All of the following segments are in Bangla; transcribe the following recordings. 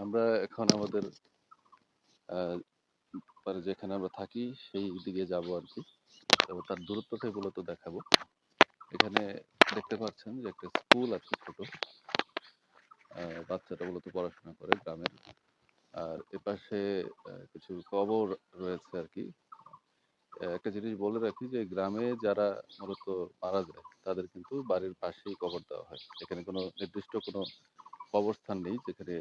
আমরা এখন আমাদের মানে যেখানে আমরা থাকি সেই দিকে যাব আর কি। তবে তার দূরত্বটাই মূলত দেখাবো। এখানে দেখতে পাচ্ছেন যে একটা স্কুল আছে ছোট। আহ, বাচ্চাটা মূলত পড়াশোনা করে গ্রামের। আর এপাশে কিছু কবর রয়েছে আর কি। একটা জিনিস বলে রাখি যে গ্রামে যারা মূলত মারা যায় তাদের কিন্তু বাড়ির পাশেই কবর দেওয়া হয়। এখানে কোনো নির্দিষ্ট কোনো কবরস্থান নেই যেখানে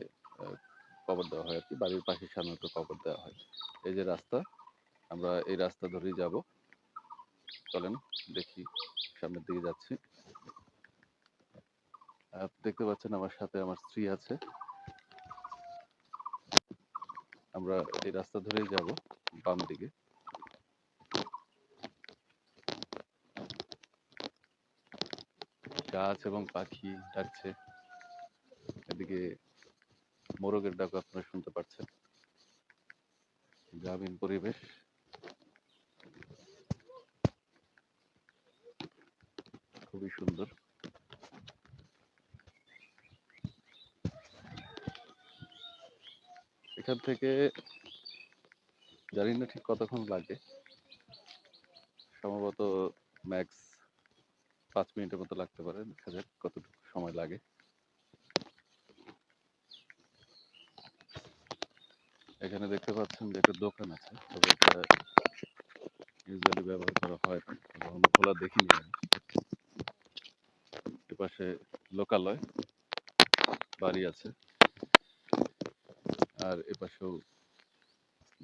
কবর দেওয়া হয় আর কি বাড়ির পাশে সাধারণত কবর দেওয়া হয়। এই যে রাস্তা, আমরা এই রাস্তা ধরেই যাব। চলেন, দেখি, সামনের দিকে যাচ্ছি। দেখতে পাচ্ছেন আমার সাথে আমার স্ত্রী আছে। আমরা এই রাস্তা ধরেই যাব, বাম দিকে। গাছ এবং পাখি ডাকছে। এদিকে মোরগের ডাক আপনারা শুনতে পাচ্ছেন। গ্রামীণ পরিবেশ। খুবই সুন্দর। এখান থেকে জানি না ঠিক কতক্ষণ লাগে। সম্ভবত ম্যাক্স পাঁচ মিনিটের মতো লাগতে পারে। দেখা যাক কতটুকু সময় লাগে। এখানে দেখতে পাচ্ছেন যে একটা দোকান আছে, তবে এটা ইউজুয়ালি ব্যবহার করা হয় কখনো খোলা দেখিনি এপাশে লোকালয়, বাড়ি আছে। আর এপাশেও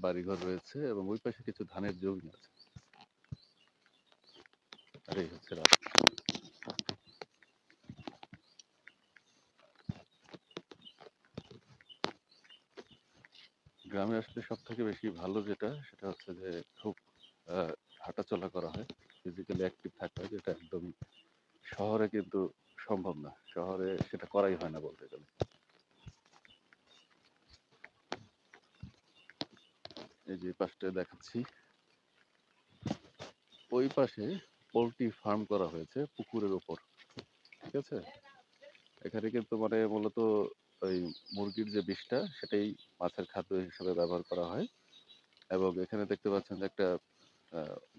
বাড়িঘর রয়েছে, এবং ওই পাশে কিছু ধানের জমি আছে আর এই হচ্ছে রাস্তা গ্রামে আসলে সব থেকে বেশি ভালো যেটা, সেটা হচ্ছে যে খুব হাঁটাচলা করা হয় ফিজিক্যালি অ্যাক্টিভ থাকা হয়, যেটা একদমই শহরে কিন্তু সম্ভব না। শহরে সেটা করাই হয় না বলতে গেলে। এই যে পাশটা দেখাচ্ছি। ওই পাশে পোলট্রি ফার্ম করা হয়েছে, পুকুরের ওপর। ঠিক আছে? এখানে কিন্তু মানে মূলত ওই মুরগির যে বিষটা, সেটাই মাছের খাদ্য হিসেবে ব্যবহার করা হয়। এবং এখানে দেখতে পাচ্ছেন যে একটা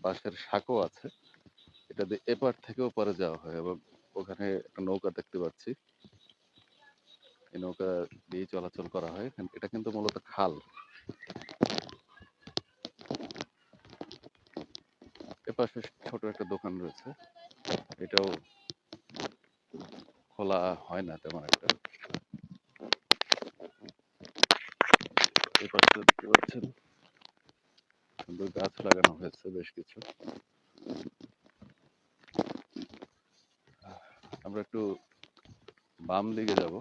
বাঁশের শাকও আছে। এটা দিয়ে এপার থেকে ওপারে যাওয়া হয় এবং ওখানে একটা নৌকা দেখতে পাচ্ছি। এই নৌকা দিয়ে চলাচল করা হয়। এটা কিন্তু মূলত খাল। এপাশে ছোট একটা দোকান রয়েছে। এটাও খোলা হয় না তেমন একটা। এই পাশে দেখতে পাচ্ছেন? সুন্দর গাছ লাগানো হয়েছে বেশ কিছু। আমরা একটু বাম দিকে যাব।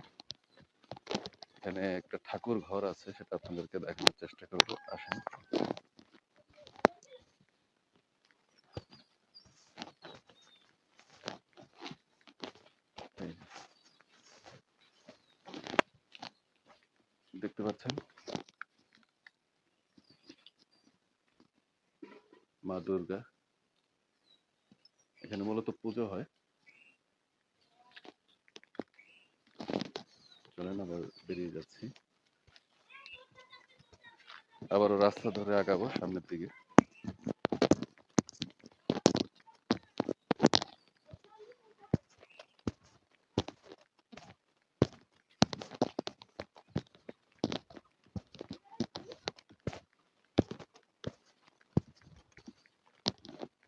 এখানে একটা ঠাকুর ঘর আছে, সেটা আপনাদেরকে দেখানোর চেষ্টা করব। আসেন। দেখতে পাচ্ছেন? মা দুর্গা। এখানে মূলত পুজো হয়। চলেন আবার বেরিয়ে যাচ্ছি। আবারও রাস্তা ধরে আগাবো সামনের দিকে।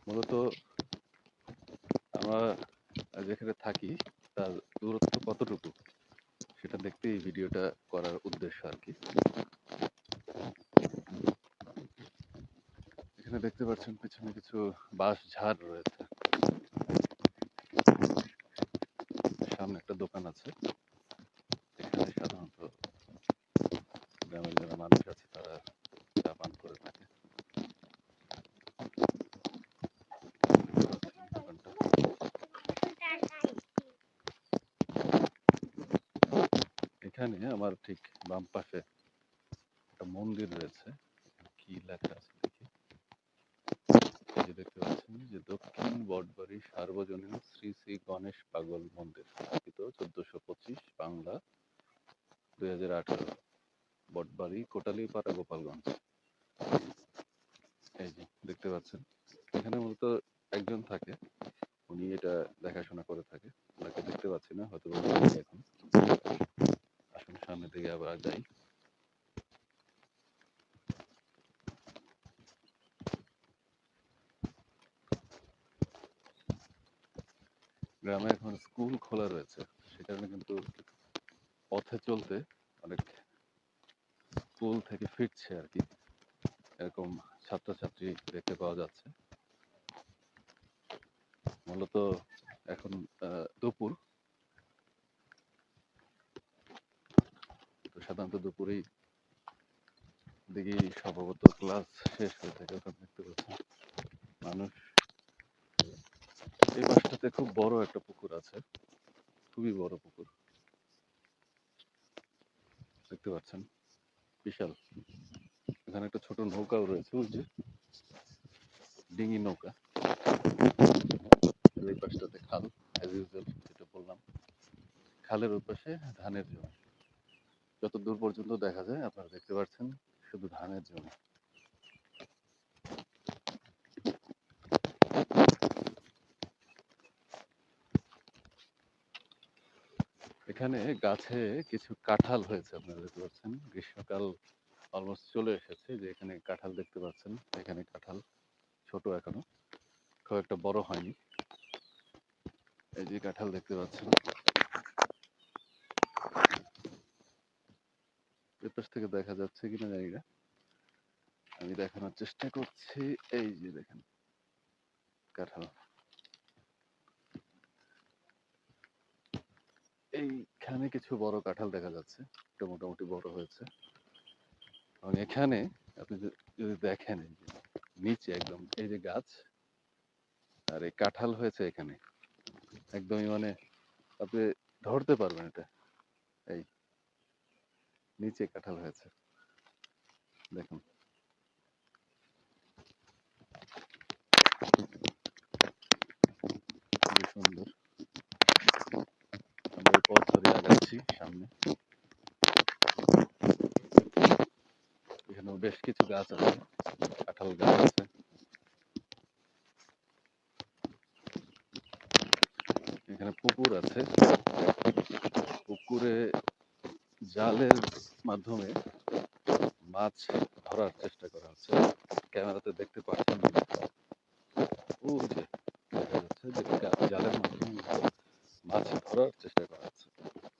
মূলত আমরা যেখানে থাকি, তার দূরত্ব কতটুকু সেটা দেখতে এই ভিডিওটা করার উদ্দেশ্য আর কি। এখানে দেখতে পাচ্ছেন পিছনে কিছু বাঁশ ঝাড় রয়েছে। সামনে একটা দোকান আছে এখানে সাধারণত গ্রামের যারা মানুষ আছে তারা চা পান করে থাকে দোকানটা এখানে আমার ঠিক বাম পাশে একটা মন্দির রয়েছে। কি লেখা আছে দেখি। দেখতে পাচ্ছেন যে দক্ষিণ বটবাড়ি সার্বজনীন শ্রী শ্রী গণেশ পাগল মন্দির, স্থাপিত চোদ্দশো পঁচিশ বাংলা দুই হাজার আঠারো কোটালি কোটালীপাড়া, গোপালগঞ্জ। এই যে দেখতে পাচ্ছেন, এখানে মূলত একজন থাকে, উনি এটা দেখাশোনা করে থাকে। ওনাকে দেখতে পাচ্ছি না, হয়তো এখন। দিকে আবার যাই। গ্রামে এখন স্কুল খোলা রয়েছে, সে কারণে কিন্তু পথে চলতে অনেক স্কুল থেকে ফিরছে আর কি। এরকম ছাত্রছাত্রী দেখতে পাওয়া যাচ্ছে। মূলত এখন দুপুর। সাধারণত দুপুরেই দিকেই সম্ভবত ক্লাস শেষ হয়ে থাকে, ওখানে দেখতে পাচ্ছেন মানুষ এই পাশটাতে খুব বড় একটা পুকুর আছে, খুবই বড় পুকুর। দেখতে পাচ্ছেন? বিশাল। এখানে একটা ছোট নৌকাও রয়েছে, ওই ডিঙি নৌকা। এই পাশটাতে খাল অ্যাজ ইউজুয়াল যেটা বললাম। খালের ওপাশে ধানের জমি। যত দূর পর্যন্ত দেখা যায়, আপনারা দেখতে পাচ্ছেন শুধু ধানের জমি। এখানে গাছে কিছু কাঁঠাল হয়েছে, আপনারা দেখতে পাচ্ছেন। গ্রীষ্মকাল অলমোস্ট চলে এসেছে, যে এখানে কাঁঠাল দেখতে পাচ্ছেন, এখানে কাঁঠাল ছোট এখনও, খুব একটা বড় হয়নি। এই যে কাঁঠাল দেখতে পাচ্ছেন। এ থেকে দেখা যাচ্ছে কিনা জানি না। আমি দেখানোর চেষ্টা করছি, এই যে দেখেন, কাঁঠাল। এইখানে কিছু বড় কাঁঠাল দেখা যাচ্ছে, এটা মোটামুটি বড় হয়েছে। এবং এখানে আপনি যদি- দেখেন এই যে, নিচে একদম এই যে গাছ, আর এই কাঁঠাল হয়েছে এখানে। একদমই মানে আপনি ধরতে পারবেন এটা। নিচে কাঁঠাল হয়েছে। দেখুন। সুন্দর। আমরা পথ ধরে আগাচ্ছি সামনে। এখানেও বেশ কিছু গাছ আছে, কাঁঠাল গাছ আছে। এখানে পুকুর আছে। পুকুরে জালের মাধ্যমে মাছ ধরার চেষ্টা করা হচ্ছে। ক্যামেরাতে দেখতে পাচ্ছেন। ওই যে দেখা যাচ্ছে যে জালের মাধ্যমে মাছ ধরার চেষ্টা করা হচ্ছে।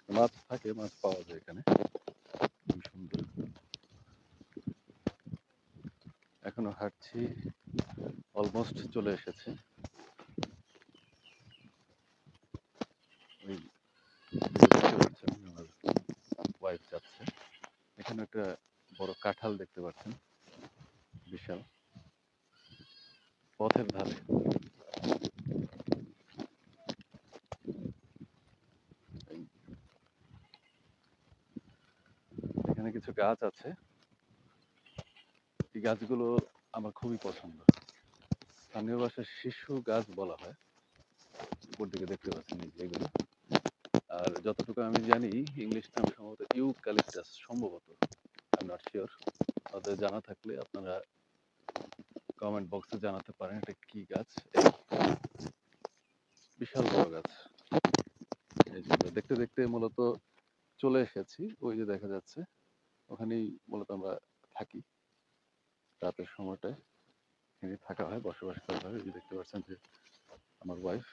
মাছ থাকে মাছ পাওয়া যায় এখানে। সুন্দর। এখনও হাঁটছি অলমোস্ট চলে এসেছে ওই যে দেখতে পাচ্ছেন আমার ওয়াইফ যাচ্ছে এখানে একটা বড় কাঁঠাল দেখতে পাচ্ছেন। বিশাল। পথের ধারে। এখানে কিছু গাছ আছে। এই গাছগুলো আমার খুবই পছন্দ। স্থানীয় ভাষায় শিশু গাছ বলা হয়। উপর দিকে দেখতে পাচ্ছেন এগুলো আর যতটুকু আমি জানি ইংলিশ নাম সম্ভবত ইউক্যালিপটাস, সম্ভবত। নট শিওর তাদের জানা থাকলে আপনারা কমেন্ট বক্সে জানাতে পারেন এটা কি গাছ? বিশাল বড় গাছ। দেখতে দেখতে মূলত চলে এসেছি, ওই যে দেখা যাচ্ছে। ওখানেই মূলত আমরা থাকি। রাতের সময়টায় এখানে থাকা হয়, বসবাস করা হয়। যে দেখতে পাচ্ছেন যে আমার ওয়াইফ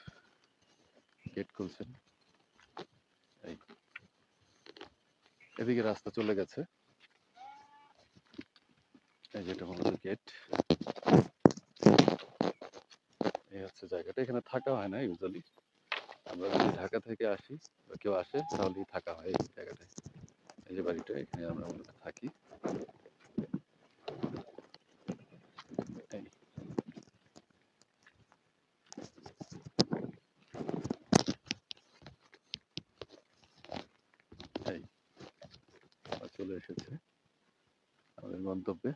গেট খুলছেন। এই। এদিকে রাস্তা চলে গেছে। এই যেটা মূলত গেট এই হচ্ছে জায়গাটা। এখানে থাকা হয় না ইউজুয়ালি আমরা যদি ঢাকা থেকে আসি বা কেউ আসে, তাহলেই থাকা হয় এই জায়গাটায়। এই যে বাড়িটা, এখানে আমরা মূলত থাকি। চলে এসেছে আমাদের গন্তব্যে।